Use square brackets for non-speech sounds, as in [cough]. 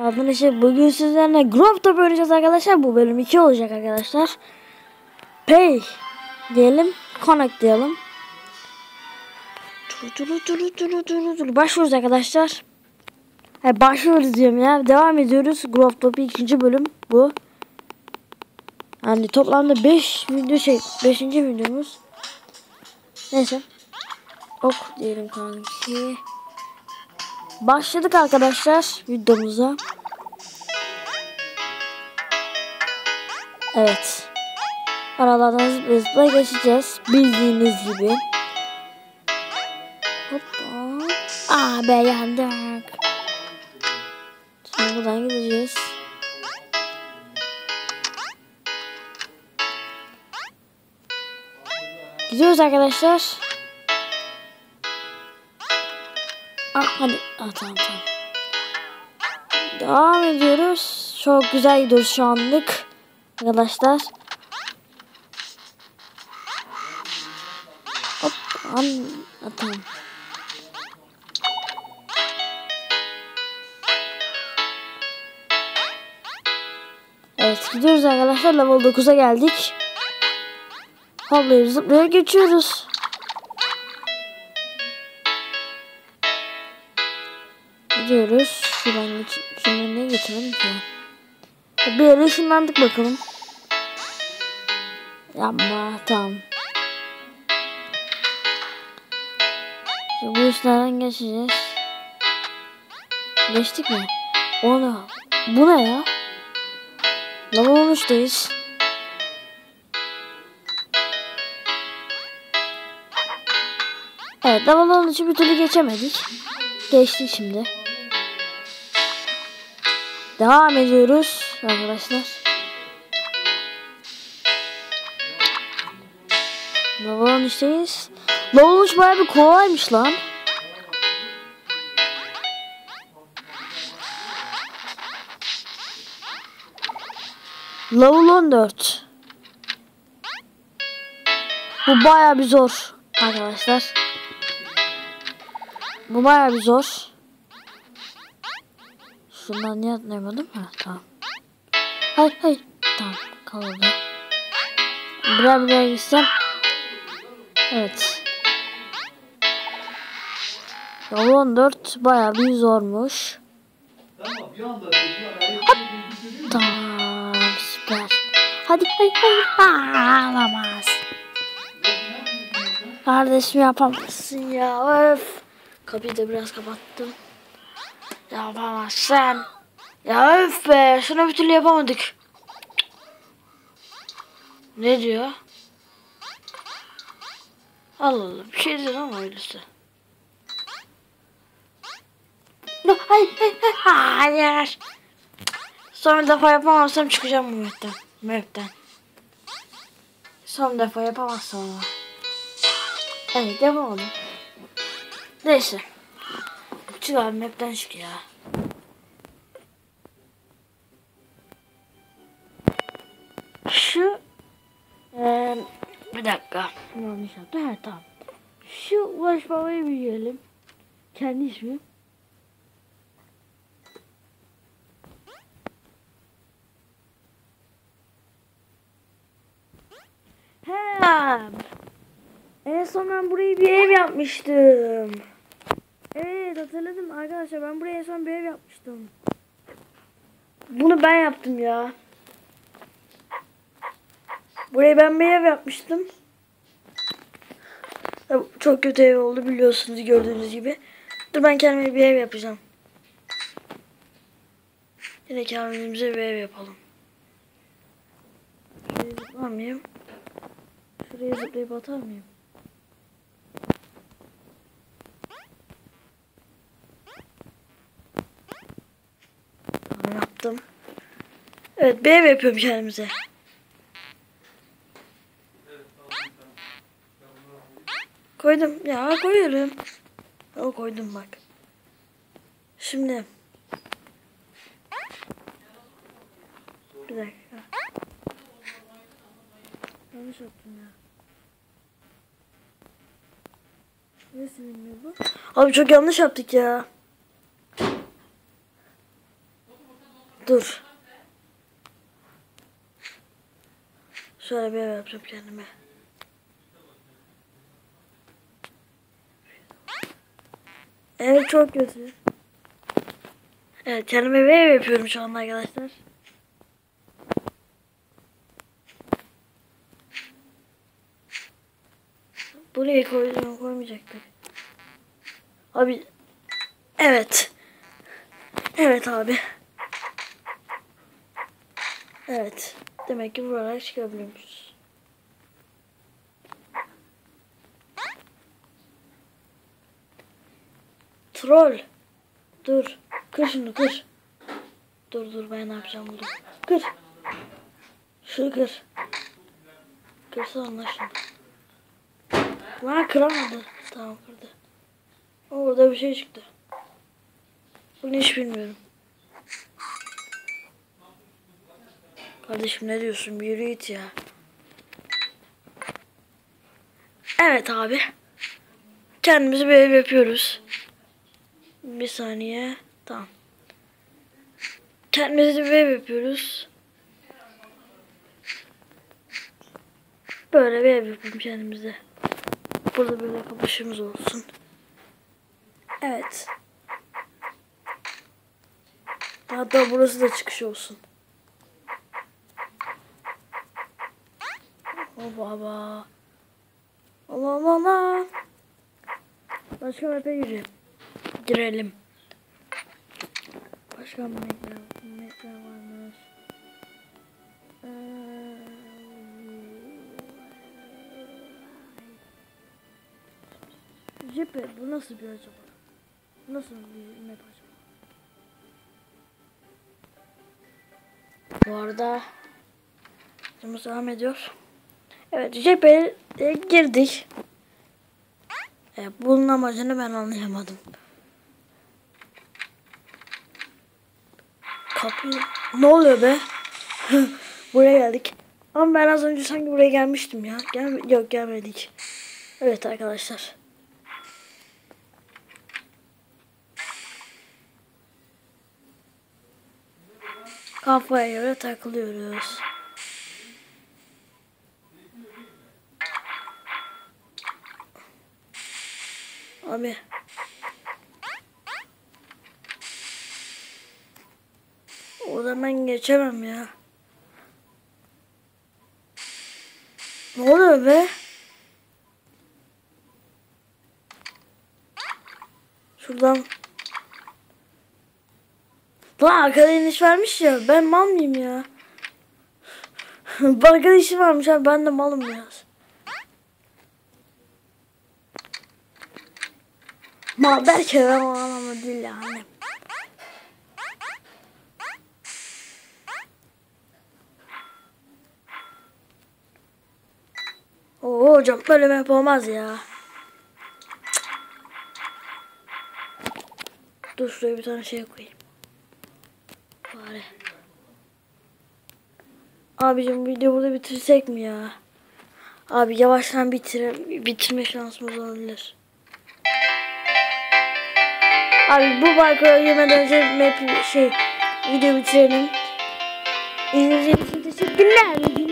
Arkadaşlar bugün sizlerle Grove Top oynayacağız arkadaşlar. Bu bölüm 2 olacak arkadaşlar. Pay diyelim. Connect diyelim. Başlıyoruz arkadaşlar. Hayır başlıyoruz diyorum ya. Devam ediyoruz. Grove Top ikinci bölüm bu. Yani toplamda 5 video şey 5. videomuz. Neyse. Ok diyelim kanki. Başladık arkadaşlar videomuza. Evet. Aralardan zıpla geçeceğiz. Bildiğiniz gibi. Hoppa. Aa be yandık. Şimdi buradan gideceğiz. Gidiyoruz arkadaşlar. Ah hadi. Ah tamam tamam. Devam ediyoruz. Çok güzel gidiyoruz şu anlık. Arkadaşlar. Hop. An tamam. Evet gidiyoruz arkadaşlar. Level 9'a geldik. Hoplayıp zıplayıp geçiyoruz. Gidiyoruz. Şuradan şuradan ne geçelim ki? Bir yere ışınlandık bakalım. Yapma tamam. Bu işlerden geçeceğiz. Geçtik mi? O ne? Bu ne ya? Lava 13'teyiz. Evet lava 13'ü bir türlü geçemedik. Geçtik şimdi. Devam ediyoruz arkadaşlar. Lavan işteyiz. Lavan iş bayağı bir kolaymış lan. Level 14. Bu bayağı bir zor arkadaşlar. Bu bayağı bir zor. Şundan niye atlayamadım? Ha tamam. Hayır hayır. Tamam kaldı. Birer birer gitsem. Evet. Yol 14 bayağı bir zormuş. Tamam süper. Hadi hayır hayır. Aa, alamaz. Kardeşim yapamazsın ya. Öf. Kapıyı da biraz kapattım. Yapamazsın. Ya öf be. Şunu bir türlü yapamadık. Ne diyor? Allah Allah. Bir şey diyor ama öylesi. Hayır, hayır, hayır. Son defa yapamazsam çıkacağım bu mapten. Mapten. Son defa yapamazsam ama. Evet yapamadım. Neyse. Çık abi mapten çık ya. Şu ee, bir dakika. Yanlış yaptım. Ha tamam. Şu Ulaş Baba'yı bir yiyelim. Kendi ismi. He. En son ben burayı bir ev yapmıştım. Evet hatırladım arkadaşlar ben buraya son bir ev yapmıştım. Bunu ben yaptım ya. Buraya ben bir ev yapmıştım. Çok kötü ev oldu biliyorsunuz gördüğünüz gibi. Dur ben kendime bir ev yapacağım. Yine kendimize bir ev yapalım. Şuraya zıplar mıyım? Şuraya zıplayıp atar mıyım? Tamam yaptım. Evet ev yapıyorum kendimize. Koydum. Ya koyuyorum. O koydum bak. Şimdi. Bir dakika. Yanlış yaptım ya. Silinmiyor bu? Abi çok yanlış yaptık ya. Dur. Şöyle bir ev yapacağım kendime. Ev çok kötü. Evet kendime bir ev yapıyorum şu anda arkadaşlar. Buraya koyacağım koymayacaktık. Abi evet. Evet abi. Evet. Demek ki buralara çıkabiliyormuşuz. Troll. Dur. Kır şunu kır. Dur dur ben ne yapacağım burada. Kır. Şunu kır. Kırsana lan şunu. Lan kıramadı. Tamam kırdı. Orada bir şey çıktı. Bunu hiç bilmiyorum. Kardeşim ne diyorsun? Bir yürü git ya. Evet abi. Kendimizi ev yapıyoruz. Bir saniye. Tamam. Kendimizi ev yapıyoruz. Böyle bir ev yapalım kendimize. Burada böyle kapışımız olsun. Evet. Hatta burası da çıkış olsun. Oh baba. Allah Allah Allah. Başka map'e girelim. Girelim. Başka map'e map'e varmış. Ee, Cephe bu nasıl bir acaba? Nasıl bir map acaba? Bu arada Videomuz devam ediyor. Evet cepheye girdik. E, bunun amacını ben anlayamadım. Kapı... Ne oluyor be? [laughs] buraya geldik. Ama ben az önce sanki buraya gelmiştim ya. Gel Yok gelmedik. Evet arkadaşlar. Kafaya göre takılıyoruz. Abi. Oradan ben geçemem ya. Ne oluyor be? Şuradan. Lan arkada iniş varmış ya. Ben mal mıyım ya? [laughs] arkada işi varmış abi. Ben de malım biraz. Derken ama anlamı değil yani. Oo hocam böyle map olmaz ya. Dur şuraya bir tane şey koyayım. Bari. Abicim video burada bitirsek mi ya? Abi yavaştan bitir bitirme şansımız olabilir. Abi bu parkura girmeden önce map şey video bitirelim. İzlediğiniz için teşekkürler.